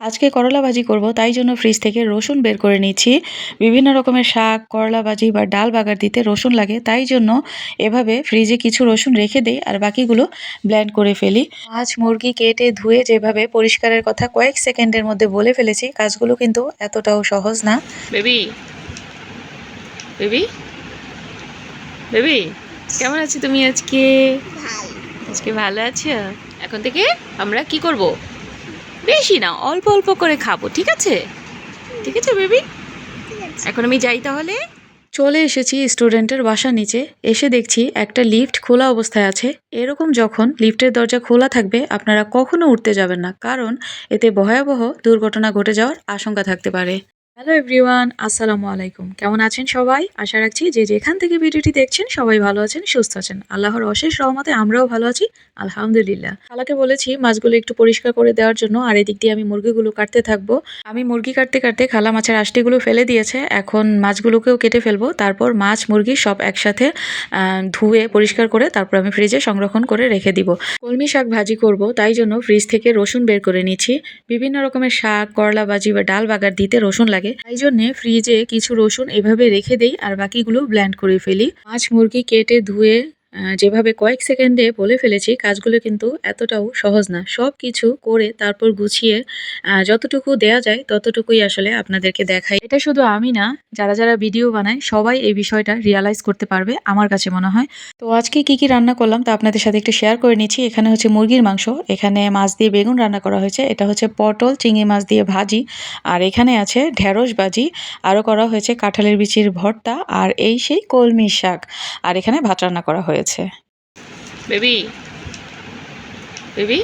আজকে করলা ভাজি করব তাই জন্য ফ্রিজ থেকে রসুন বের করে নিচ্ছি। বিভিন্ন রকমের শাক করলা ভাজি বা ডাল বাগার দিতে রসুন লাগে তাই জন্য এভাবে ফ্রিজে কিছু রসুন রেখে দেই আর বাকিগুলো ব্ল্যান্ড করে ফেলি। মাছ মুরগি কেটে ধুয়ে যেভাবে পরিষ্কারের কথা কয়েক সেকেন্ডের মধ্যে বলে ফেলেছি কাজগুলো কিন্তু এতটাও সহজ না। বেবি বেবি বেবি কেমন আছো তুমি আজকে? আজকে ভালো আছো? এখন থেকে আমরা কি করব? বেশি না, অল্প অল্প করে খাব, ঠিক আছে? ঠিক আছে, বেবি? এখন আমি যাই তাহলে। চলে এসেছি স্টুডেন্টের বাসা নিচে। এসে দেখছি একটা লিফট খোলা অবস্থায় আছে। এরকম যখন লিফটের দরজা খোলা থাকবে, আপনারা কখনো উঠতে যাবেন না। কারণ এতে ভয়াবহ দুর্ঘটনা ঘটে যাওয়ার আশঙ্কা থাকতে পারে। হ্যালো এভরিওয়ান আসসালামু আলাইকুম। কেমন আছেন সবাই? আশা রাখছি যে যেখান থেকে ভিডিওটি দেখছেন সবাই ভালো আছেন, সুস্থ আছেন। আল্লাহর অশেষ রহমতে আমরাও ভালো আছি, আলহামদুলিল্লাহ। খালাকে বলেছি, মাছগুলো একটু পরিষ্কার করে দেওয়ার জন্য আর এদিক দিয়ে আমি মুরগিগুলো কাটতে থাকব। আমি মুরগি কাটতে কাটতে খালা মাছের আষ্টিগুলো ফেলে দিয়েছে, এখন মাছগুলোকেও কেটে ফেলব। তারপর মাছ, মুরগি সব একসাথে ধুয়ে, পরিষ্কার করে তারপর আমি ফ্রিজে সংরক্ষণ করে রেখে দিব। কলমি শাক ভাজি করব, তাই জন্য ফ্রিজ থেকে রসুন বের করে নিচ্ছি। বিভিন্ন রকমের শাক, করলা ভাজি বা ডাল বাগার দিতে রসুন লাগে। তাই জন্যে ফ্রিজে কিছু রসুন এভাবে রেখে দেই আর বাকিগুলো ব্ল্যান্ড করে ফেলি। মাছ মুরগি কেটে ধুয়ে যেভাবে কয়েক সেকেন্ডে বলে ফেলেছি, কাজগুলো কিন্তু এতটাও সহজ না। সব কিছু করে তারপর গুছিয়ে যতটুকু দেয়া যায় ততটুকুই আসলে আপনাদেরকে দেখাই। এটা শুধু আমি না, যারা যারা ভিডিও বানায়, সবাই এই বিষয়টা রিয়ালাইজ করতে পারবে, আমার কাছে মনে হয়। তো আজকে কি কি রান্না করলাম তা আপনাদের সাথে একটু শেয়ার করে নিচ্ছি। এখানে হচ্ছে মুরগির মাংস, এখানে মাছ দিয়ে বেগুন রান্না করা হয়েছে। এটা হচ্ছে পটল, চিংড়ি মাছ দিয়ে ভাজি, আর এখানে আছে ঢেঁড়স ভাজি, আরও করা হয়েছে কাঁঠালের বিচির ভর্তা, আর এই সেই কলমি শাক, আর এখানে ভাত রান্না করা হয়েছে। বেবি? বেবি?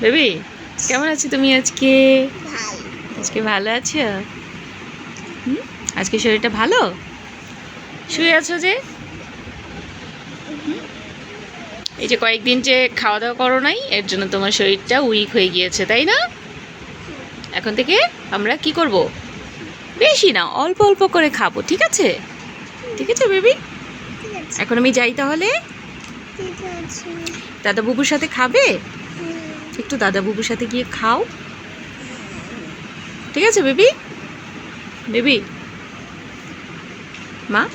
বেবি কেমন আছো তুমি আজকে? আজকে ভালো আছো? আজকে শরীরটা ভালো? শুয়ে আছো যে? এই যে কয়েকদিন যে খাওয়া দাওয়া করো নাই এর জন্য তোমার শরীরটা উইক হয়ে গিয়েছে তাই না? এখন থেকে আমরা কি করব? বেশি না অল্প অল্প করে খাব ঠিক আছে? ঠিক আছে বেবি? এখন আমি যাই তাহলে। দাদা বুবুর সাথে খাবে? একটু দাদা বুবুর সাথে গিয়ে খাও। ঠিক আছে, বেবি? বেবি? মা?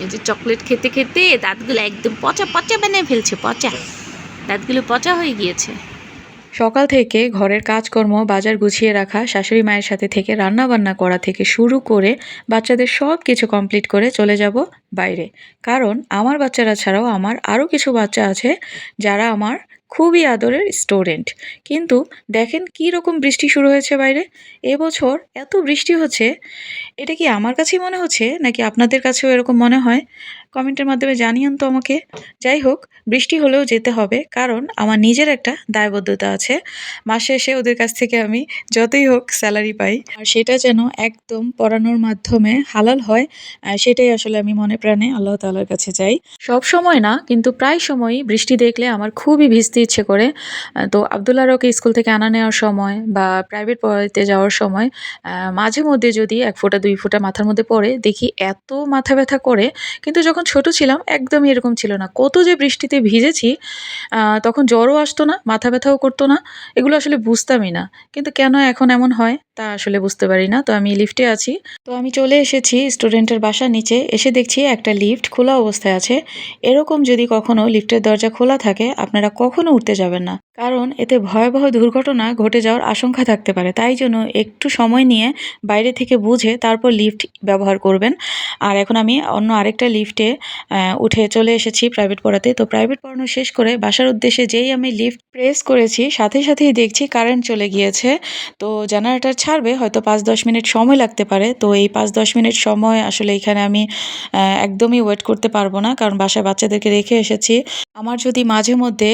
এই যে চকলেট খেতে খেতে দাঁতগুলো একদম পচা পচা বানিয়ে ফেলছে, পচা। দাঁতগুলো পচা হয়ে গিয়েছে। সকাল থেকে ঘরের কাজকর্ম, বাজার গুছিয়ে রাখা, শাশুড়ি মায়ের সাথে থেকে রান্না বান্না করা থেকে শুরু করে বাচ্চাদের সব কিছু কমপ্লিট করে চলে যাব বাইরে। কারণ আমার বাচ্চারা ছাড়াও আমার আরও কিছু বাচ্চা আছে যারা আমার খুবই আদরের স্টুডেন্ট কিন্তু দেখেন কী রকম বৃষ্টি শুরু হয়েছে বাইরে। এবছর এত বৃষ্টি হচ্ছে, এটা কি আমার কাছেই মনে হচ্ছে নাকি আপনাদের কাছেও এরকম মনে হয়? কমেন্টের মাধ্যমে জানিয়েন তো আমাকে। যাই হোক, বৃষ্টি হলেও যেতে হবে, কারণ আমার নিজের একটা দায়বদ্ধতা আছে। মাসে এসে ওদের কাছ থেকে আমি যতই হোক স্যালারি পাই। আর সেটা যেন একদম পড়ানোর মাধ্যমে হালাল হয় সেটাই আসলে আমি মনে প্রাণে আল্লাহ তাআলার কাছে যাই সব সময় না, কিন্তু প্রায় সময়ই বৃষ্টি দেখলে আমার খুবই ভিজতে ইচ্ছে করে। তো আবদুল্লাহ রকে স্কুল থেকে আনা নেওয়ার সময় বা প্রাইভেট পড়াতে যাওয়ার সময় মাঝে মধ্যে যদি এক ফোঁটা, দুই ফোঁটা মাথার মধ্যে পড়ে, দেখি এত মাথা ব্যথা করে, কিন্তু যখন ছোট ছিলাম, একদমই এরকম ছিল না। কত যে বৃষ্টিতে ভিজেছি তখন জ্বরও আসতো না, মাথা ব্যথাও করতো না, এগুলো আসলে বুঝতামই না। কিন্তু কেন এখন এমন হয়? তা আসলে বুঝতে পারি না। তো আমি লিফটে আছি। তো আমি চলে এসেছি স্টুডেন্টের বাসার নিচে। এসে দেখছি একটা লিফট খোলা অবস্থায় আছে। এরকম যদি কখনো লিফটের দরজা খোলা থাকে, আপনারা কখনো উঠতে যাবেন না। কারণ এতে ভয়াবহ দুর্ঘটনা ঘটে যাওয়ার আশঙ্কা থাকতে পারে। তাই জন্য একটু সময় নিয়ে বাইরে থেকে বুঝে তারপর লিফট ব্যবহার করবেন। আর এখন আমি অন্য আরেকটা লিফটে উঠে চলে এসেছি প্রাইভেট পড়াতে। তো প্রাইভেট পড়ানো শেষ করে বাসার উদ্দেশ্যে যেই আমি লিফট প্রেস করেছি, সাথে সাথেই দেখছি কারেন্ট চলে গিয়েছে। তো জেনারেটর ছাড়বে, হয়তো পাঁচ দশ মিনিট সময় লাগতে পারে। তো এই পাঁচ দশ মিনিট সময় আসলে এখানে আমি একদমই ওয়েট করতে পারব না, কারণ বাসায় বাচ্চাদেরকে রেখে এসেছি। আমার যদি মাঝে মধ্যে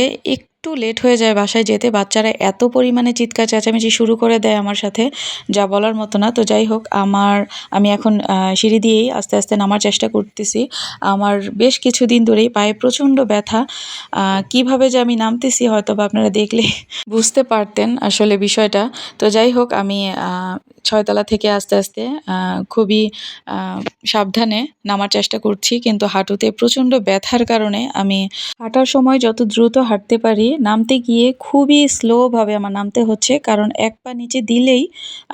একটু লেট হয়ে যায় বাসায় যেতে। বাচ্চারা এত পরিমাণে চিৎকার চেঁচামেচি শুরু করে দেয় আমার সাথে, যা বলার মতো না। তো যাই হোক, আমার, আমি এখন সিঁড়ি দিয়েই আস্তে আস্তে নামার চেষ্টা করতেছি। আমার বেশ কিছুদিন ধরেই পায়ে প্রচণ্ড ব্যথা। কীভাবে যে আমি নামতেছি হয়তো বা আপনারা দেখলে বুঝতে পারতেন আসলে বিষয়টা। তো যাই হোক, আমি ছয়তলা থেকে আস্তে আস্তে খুবই সাবধানে নামার চেষ্টা করছি। কিন্তু হাঁটুতে প্রচণ্ড ব্যথার কারণে আমি হাঁটার সময় যত দ্রুত হাঁটতে পারি নামতে গিয়ে খুবই স্লোভাবে আমার নামতে হচ্ছে, কারণ এক পা নিচে দিলেই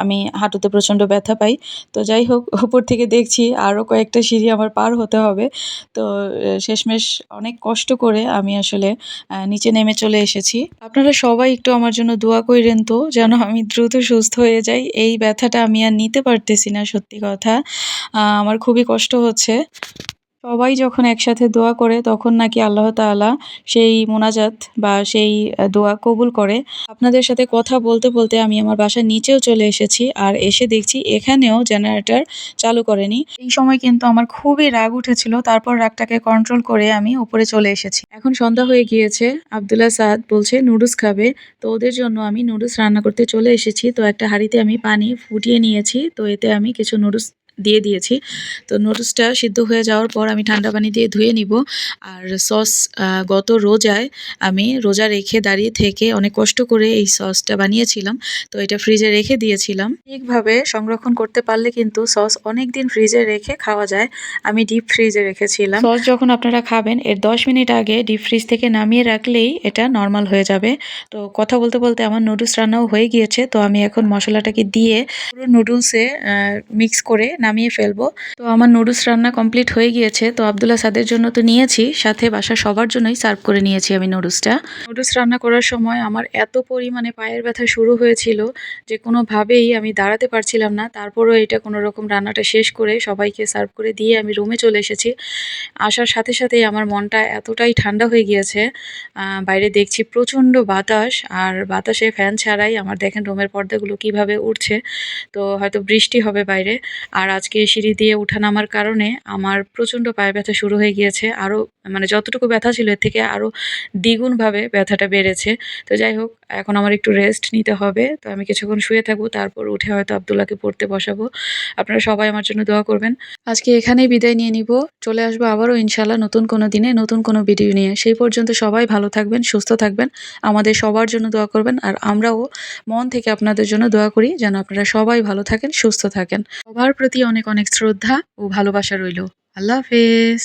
আমি হাঁটুতে প্রচণ্ড ব্যথা পাই। তো যাই হোক, উপর থেকে দেখছি আরও কয়েকটা সিঁড়ি আমার পার হতে হবে। তো শেষমেশ অনেক কষ্ট করে আমি আসলে নিচে নেমে চলে এসেছি। আপনারা সবাই একটু আমার জন্য দোয়া কইরেন তো, যেন আমি দ্রুত সুস্থ হয়ে যাই। এই ব্যথাটা আমি আর নিতে পারতেছি না, সত্যি কথা। আমার খুবই কষ্ট হচ্ছে। সবাই যখন একসাথে দোয়া করে, তখন নাকি আল্লাহ তাআলা সেই মোনাজাত বা সেই দোয়া কবুল করে। আপনাদের সাথে কথা বলতে বলতে আমি আমার বাসার নিচেও চলে এসেছি আর এসে দেখছি এখানেও জেনারেটর চালু করেনি। এই সময় কিন্তু আমার খুবই রাগ উঠেছিল, তারপর রাগটাকে কন্ট্রোল করে আমি উপরে চলে এসেছি। এখন সন্ধ্যা হয়ে গিয়েছে, আব্দুল্লাহ সাদ বলছে, নুডলস খাবে। তো ওদের জন্য আমি নুডলস রান্না করতে চলে এসেছি। তো একটা হাঁড়িতে আমি পানি ফুটিয়ে নিয়েছি, তো এতে আমি কিছু নুডলস দিয়ে দিয়েছি। তো নুডলসটা সিদ্ধ হয়ে যাওয়ার পর আমি ঠান্ডা পানি দিয়ে ধুয়ে নিব। আর সস গত রোজায় আমি রোজা রেখে দাঁড়িয়ে থেকে অনেক কষ্ট করে এই সসটা বানিয়েছিলাম। তো এটা ফ্রিজে রেখে দিয়েছিলাম। ঠিকভাবে সংরক্ষণ করতে পারলে কিন্তু সস অনেক দিন ফ্রিজে রেখে খাওয়া যায়। আমি ডিপ ফ্রিজে রেখেছিলাম। সস যখন আপনারা খাবেন, এর দশ মিনিট আগে ডিপ ফ্রিজ থেকে নামিয়ে রাখলেই এটা নর্মাল হয়ে যাবে। তো কথা বলতে বলতে আমার নুডলস রান্নাও হয়ে গিয়েছে। তো আমি এখন মশলাটাকে দিয়ে পুরো নুডলসে মিক্স করে নামিয়ে ফেলব। তো আমার নুডলস রান্না কমপ্লিট হয়ে গিয়েছে। তো আবদুল্লাহ সাদের জন্য তো নিয়েছি, সাথে বাসা সবার জন্যই সার্ভ করে নিয়েছি আমি নুডলসটা। নুডলস রান্না করার সময় আমার এত পরিমাণে পায়ের ব্যথা শুরু হয়েছিল যে কোনোভাবেই আমি দাঁড়াতে পারছিলাম না। তারপরও এটা কোনো রকম রান্নাটা শেষ করে সবাইকে সার্ভ করে দিয়ে আমি রুমে চলে এসেছি। আসার সাথে সাথেই আমার মনটা এতটাই ঠান্ডা হয়ে গিয়েছে। বাইরে দেখছি প্রচণ্ড বাতাস আর বাতাসে ফ্যান ছাড়াই আমার দেখেন রুমের পর্দাগুলো কীভাবে উঠছে তো হয়তো বৃষ্টি হবে বাইরে। আর আজকে সিঁড়ি দিয়ে উঠা নামার কারণে আমার প্রচণ্ড পায়ে ব্যথা শুরু হয়ে গিয়েছে। আরও মানে যতটুকু ব্যথা ছিল এর থেকে আরও দ্বিগুণভাবে ব্যথাটা বেড়েছে। তো যাই হোক, এখন আমার একটু রেস্ট নিতে হবে। তো আমি কিছুক্ষণ শুয়ে থাকব, তারপর উঠে হয়তো আবদুল্লাহকে পড়তে বসাবো। আপনারা সবাই আমার জন্য দোয়া করবেন। আজকে এখানেই বিদায় নিয়ে নিব। চলে আসব আবারও ইনশাল্লাহ নতুন কোনো দিনে, নতুন কোনো ভিডিও নিয়ে। সেই পর্যন্ত সবাই ভালো থাকবেন, সুস্থ থাকবেন। আমাদের সবার জন্য দোয়া করবেন। আর আমরাও মন থেকে আপনাদের জন্য দোয়া করি, যেন আপনারা সবাই ভালো থাকেন, সুস্থ থাকেন। সবার প্রতি অনেক অনেক শ্রদ্ধা ও ভালোবাসা রইল। আল্লাহ হাফেজ।